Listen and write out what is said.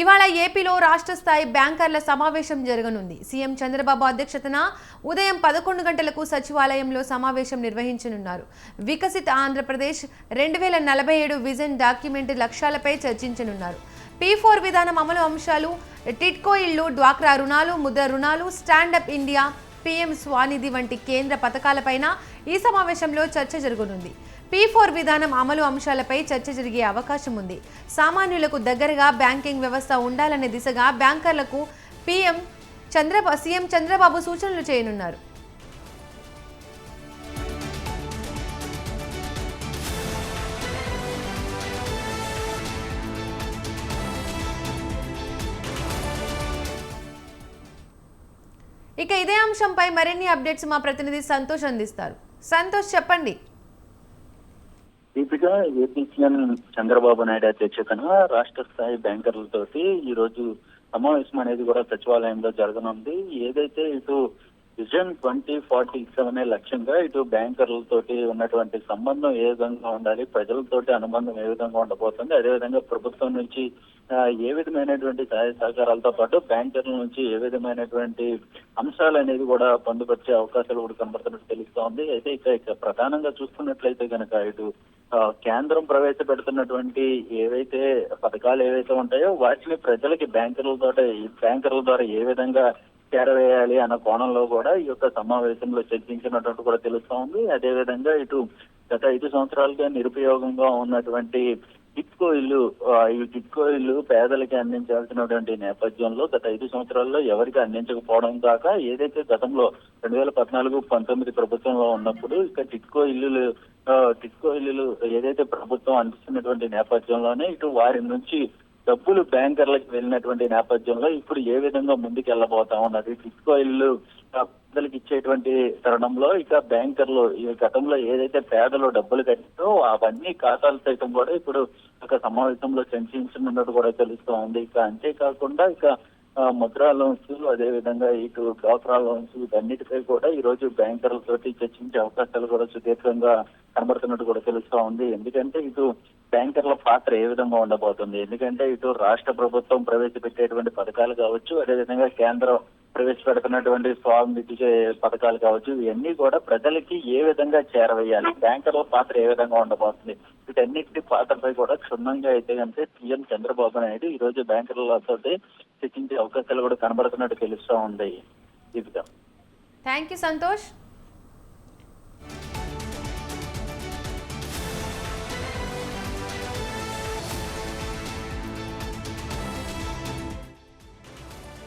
ఇవాళ ఏపీలో రాష్ట్ర స్థాయి బ్యాంకర్ల సమావేశం జరగనుంది. సీఎం చంద్రబాబు అధ్యక్షతన ఉదయం పదకొండు గంటలకు సచివాలయంలో సమావేశం నిర్వహించనున్నారు. వికసిత్ ఆంధ్రప్రదేశ్ రెండు వేల నలభై ఏడు విజన్ డాక్యుమెంట్ లక్ష్యాలపై చర్చించనున్నారు. పీ ఫోర్ విధానం అమలు అంశాలు టిట్కో ఇళ్ళు డ్వాక్రా రుణాలు ముద్ర రుణాలు స్టాండప్ ఇండియా పీఎం స్వానిధి వంటి కేంద్ర పథకాలపైన ఈ సమావేశంలో చర్చ జరగనుంది. పీ ఫోర్ విధానం అమలు అంశాలపై చర్చ జరిగే అవకాశం ఉంది. సామాన్యులకు దగ్గరగా బ్యాంకింగ్ వ్యవస్థ ఉండాలనే దిశగా బ్యాంకర్లకు పీఎం చంద్రబా సీఎం చంద్రబాబు సూచనలు చేయనున్నారు. ఇక ఇదే అంశంపై మరిన్ని అప్డేట్స్ మా ప్రతినిధి సంతోష్ అందిస్తారు. సంతోష్ చెప్పండి. దీపిక ఏపీసీఎం చంద్రబాబు నాయుడు అధ్యక్షతన రాష్ట్ర స్థాయి బ్యాంకర్లతోటి ఈ రోజు సమావేశం అనేది కూడా సచివాలయంలో జరగనుంది. ఏదైతే ఇటు విజన్ ట్వంటీ ఫార్టీ సెవెన్ లక్ష్యంగా ఇటు బ్యాంకర్లతోటి ఉన్నటువంటి సంబంధం ఏ విధంగా ఉండాలి ప్రజలతోటి అనుబంధం ఏ విధంగా ఉండబోతుంది అదేవిధంగా ప్రభుత్వం నుంచి ఏ విధమైనటువంటి సహాయ సహకారాలతో పాటు బ్యాంకర్ల నుంచి ఏ విధమైనటువంటి అంశాలు అనేది కూడా పొందుపరిచే అవకాశాలు కూడా కనబడుతున్నట్టు తెలుస్తోంది. అయితే ఇక ప్రధానంగా చూసుకున్నట్లయితే కనుక ఇటు కేంద్రం ప్రవేశపెడుతున్నటువంటి ఏవైతే పథకాలు ఏవైతే ఉంటాయో వాటిని ప్రజలకి బ్యాంకర్లతో బ్యాంకర్ల ద్వారా ఏ విధంగా చేరవేయాలి అన్న కోణంలో కూడా ఈ యొక్క సమావేశంలో చర్చించినట్టు కూడా తెలుస్తా ఉంది. అదేవిధంగా ఇటు గత ఐదు సంవత్సరాలుగా నిరుపయోగంగా ఉన్నటువంటి టిట్కో ఇల్లు ఈ టిట్కో ఇల్లు పేదలకి అందించాల్సినటువంటి నేపథ్యంలో గత ఐదు సంవత్సరాల్లో ఎవరికి అందించకపోవడం కాక ఏదైతే గతంలో రెండు వేల పద్నాలుగు పంతొమ్మిది ప్రభుత్వంలో ఉన్నప్పుడు ఇక టిట్కో ఇల్లులు టిట్కో ఇల్లులు ఏదైతే ప్రభుత్వం అందిస్తున్నటువంటి నేపథ్యంలోనే ఇటు వారి నుంచి డబ్బులు బ్యాంకర్లకు వెళ్ళినటువంటి నేపథ్యంలో ఇప్పుడు ఏ విధంగా ముందుకు వెళ్ళబోతా ఉన్నది టిట్కో ఇల్లు పేదలకు ఇచ్చేటువంటి తరుణంలో ఇక బ్యాంకర్లు ఈ గతంలో ఏదైతే పేదలు డబ్బులు కట్టిందో అవన్నీ ఖాతాలు సైతం కూడా ఇప్పుడు ఒక సమావేశంలో చర్చించనున్నట్టు కూడా తెలుస్తూ ఉంది. ఇక అంతేకాకుండా ఇక ముద్రా లోన్స్ అదే విధంగా ఇటు డ్వాక్రా లోన్స్ వీటన్నిటిపై కూడా ఈ రోజు బ్యాంకర్లతోటి చర్చించే అవకాశాలు కూడా సుదీర్ఘంగా కనబడుతున్నట్టు కూడా తెలుస్తా ఉంది. ఎందుకంటే ఇటు బ్యాంకర్ల పాత్ర ఏ విధంగా ఉండబోతుంది? ఎందుకంటే ఇటు రాష్ట్ర ప్రభుత్వం ప్రవేశపెట్టేటువంటి పథకాలు కావచ్చు అదేవిధంగా కేంద్రం ప్రవేశపెడుతున్నటువంటి స్వామికి పథకాలు కావచ్చు ఇవన్నీ కూడా ప్రజలకి ఏ విధంగా చేరవేయాలి? బ్యాంకర్ల పాత్ర ఏ విధంగా ఉండబోతుంది? వీటన్నిటి పాత్రపై కూడా క్షుణ్ణంగా అయితే కనుక సీఎం చంద్రబాబు నాయుడు ఈ రోజు బ్యాంకర్లతో చర్చించే అవకాశాలు కూడా కనబడుతున్నట్టు తెలుస్తా ఉంది. Deepika thank you Santosh.